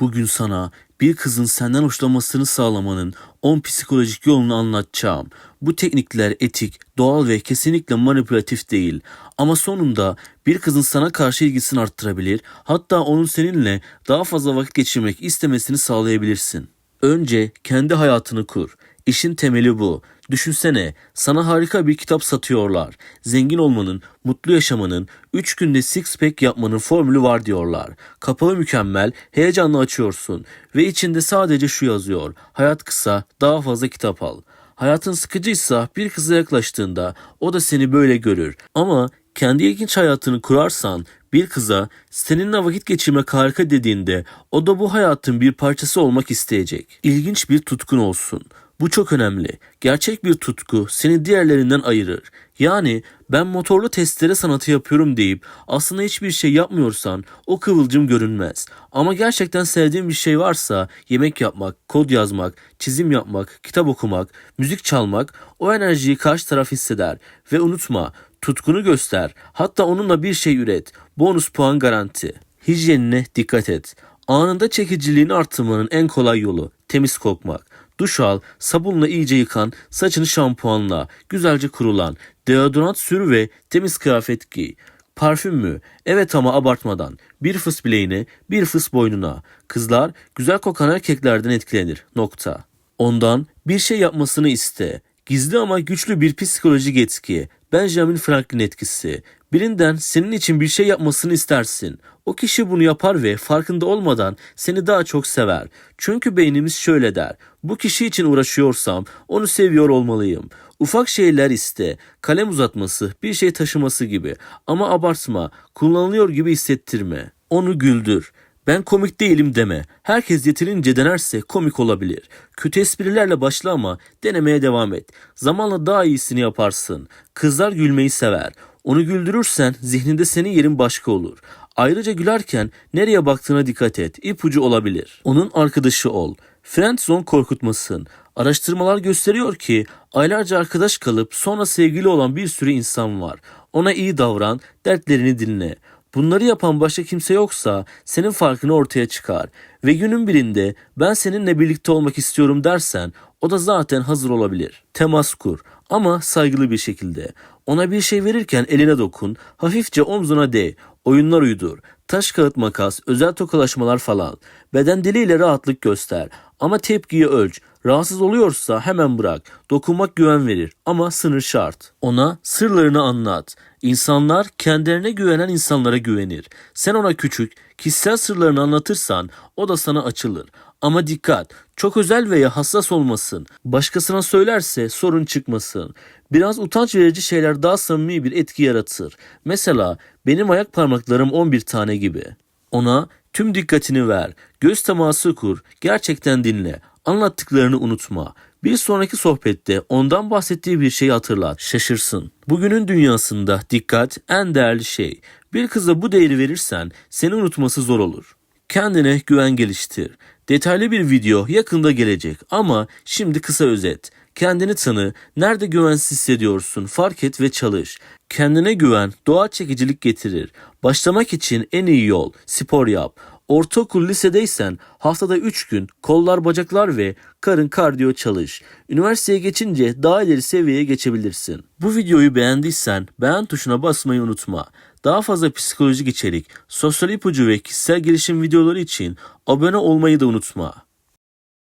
Bugün sana bir kızın senden hoşlanmasını sağlamanın 10 psikolojik yolunu anlatacağım. Bu teknikler etik, doğal ve kesinlikle manipülatif değil. Ama sonunda bir kızın sana karşı ilgisini arttırabilir, hatta onun seninle daha fazla vakit geçirmek istemesini sağlayabilirsin. Önce kendi hayatını kur. İşin temeli bu. Düşünsene, sana harika bir kitap satıyorlar. Zengin olmanın, mutlu yaşamanın, 3 günde six pack yapmanın formülü var diyorlar. Kapağı mükemmel, heyecanla açıyorsun ve içinde sadece şu yazıyor. Hayat kısa, daha fazla kitap al. Hayatın sıkıcıysa bir kıza yaklaştığında o da seni böyle görür. Ama kendi ilginç hayatını kurarsan bir kıza seninle vakit geçirmek harika dediğinde o da bu hayatın bir parçası olmak isteyecek. İlginç bir tutkun olsun. Bu çok önemli. Gerçek bir tutku seni diğerlerinden ayırır. Yani ben motorlu testere sanatı yapıyorum deyip aslında hiçbir şey yapmıyorsan o kıvılcım görünmez. Ama gerçekten sevdiğin bir şey varsa yemek yapmak, kod yazmak, çizim yapmak, kitap okumak, müzik çalmak o enerjiyi karşı taraf hisseder. Ve unutma tutkunu göster. Hatta onunla bir şey üret. Bonus puan garanti. Hijyenine dikkat et. Anında çekiciliğini arttırmanın en kolay yolu temiz kokmak. Duş al, sabunla iyice yıkan, saçını şampuanla, güzelce kurulan, deodorant sür ve temiz kıyafet giy. Parfüm mü? Evet ama abartmadan. Bir fıs bileğine, bir fıs boynuna. Kızlar güzel kokan erkeklerden etkilenir. Nokta. Ondan bir şey yapmasını iste. Gizli ama güçlü bir psikolojik etki. Benjamin Franklin etkisi. Birinden senin için bir şey yapmasını istersin. O kişi bunu yapar ve farkında olmadan seni daha çok sever. Çünkü beynimiz şöyle der. Bu kişi için uğraşıyorsam onu seviyor olmalıyım. Ufak şeyler iste. Kalem uzatması, bir şey taşıması gibi. Ama abartma, kullanılıyor gibi hissettirme. Onu güldür. Ben komik değilim deme. Herkes yeterince denerse komik olabilir. Kötü esprilerle başla ama denemeye devam et. Zamanla daha iyisini yaparsın. Kızlar gülmeyi sever. Onu güldürürsen zihninde senin yerin başka olur. Ayrıca gülerken nereye baktığına dikkat et. İpucu olabilir. Onun arkadaşı ol. Friendzone korkutmasın. Araştırmalar gösteriyor ki aylarca arkadaş kalıp sonra sevgili olan bir sürü insan var. Ona iyi davran, dertlerini dinle. Bunları yapan başka kimse yoksa senin farkını ortaya çıkar ve günün birinde ben seninle birlikte olmak istiyorum dersen o da zaten hazır olabilir. Temas kur ama saygılı bir şekilde. Ona bir şey verirken eline dokun, hafifçe omzuna değ, oyunlar uydur, taş kağıt makas, özel tokalaşmalar falan. Beden diliyle rahatlık göster ama tepkiyi ölç. Rahatsız oluyorsa hemen bırak. Dokunmak güven verir ama sınır şart. Ona sırlarını anlat. İnsanlar kendilerine güvenen insanlara güvenir. Sen ona küçük, kişisel sırlarını anlatırsan o da sana açılır. Ama dikkat, çok özel veya hassas olmasın. Başkasına söylerse sorun çıkmasın. Biraz utanç verici şeyler daha samimi bir etki yaratır. Mesela benim ayak parmaklarım 11 tane gibi. Ona tüm dikkatini ver. Göz teması kur. Gerçekten dinle. Anlattıklarını unutma. Bir sonraki sohbette ondan bahsettiği bir şeyi hatırlat. Şaşırsın. Bugünün dünyasında dikkat en değerli şey. Bir kıza bu değeri verirsen seni unutması zor olur. Kendine güven geliştir. Detaylı bir video yakında gelecek ama şimdi kısa özet. Kendini tanı, nerede güvensiz hissediyorsun fark et ve çalış. Kendine güven doğal çekicilik getirir. Başlamak için en iyi yol spor yap. Ortaokul lisedeysen haftada 3 gün kollar bacaklar ve karın kardiyo çalış. Üniversiteye geçince daha ileri seviyeye geçebilirsin. Bu videoyu beğendiysen beğen tuşuna basmayı unutma. Daha fazla psikolojik içerik, sosyal ipucu ve kişisel gelişim videoları için abone olmayı da unutma.